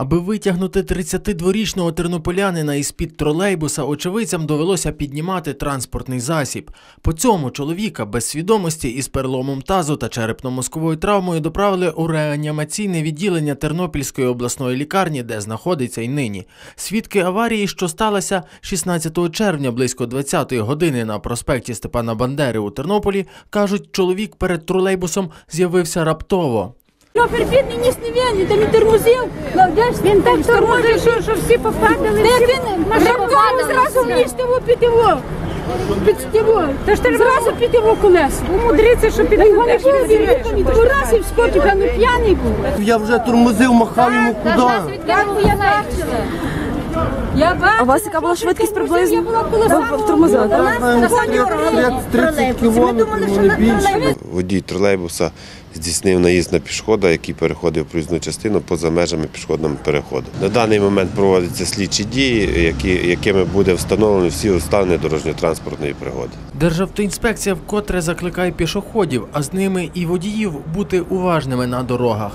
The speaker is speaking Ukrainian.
Аби витягнути 32-річного тернополянина із-під тролейбуса, очевидцям довелося піднімати транспортний засіб. По цьому чоловіка без свідомості із переломом тазу та черепно-мозковою травмою доправили у реанімаційне відділення Тернопільської обласної лікарні, де знаходиться й нині. Свідки аварії, що сталася 16 червня близько 20-ї години на проспекті Степана Бандери у Тернополі, кажуть, чоловік перед тролейбусом з'явився раптово. Його перебідний ніс не він, він там тормозив. Він так тормозив, що, що всі попадали. Де він раптово зразу в ніс того під його. Під його. Та ж ти зразу під його колеса. Умудриться, що під його не було, він два рази вскочив, не п'яний був. Я вже тормозив, махав йому куди. Я я бачила. Я бачила. А у вас яка була швидкість приблизно? Я була коло Ви так? Знаю, 30 кілометрів, не більше. Водій тролейбуса здійснив наїзд на пішохода, який переходив проїзну частину поза межами пішохідного переходу. На даний момент проводяться слідчі дії, які, якими буде встановлено всі обставини дорожньо-транспортної пригоди. Державтоінспекція вкотре закликає пішоходів, а з ними і водіїв бути уважними на дорогах.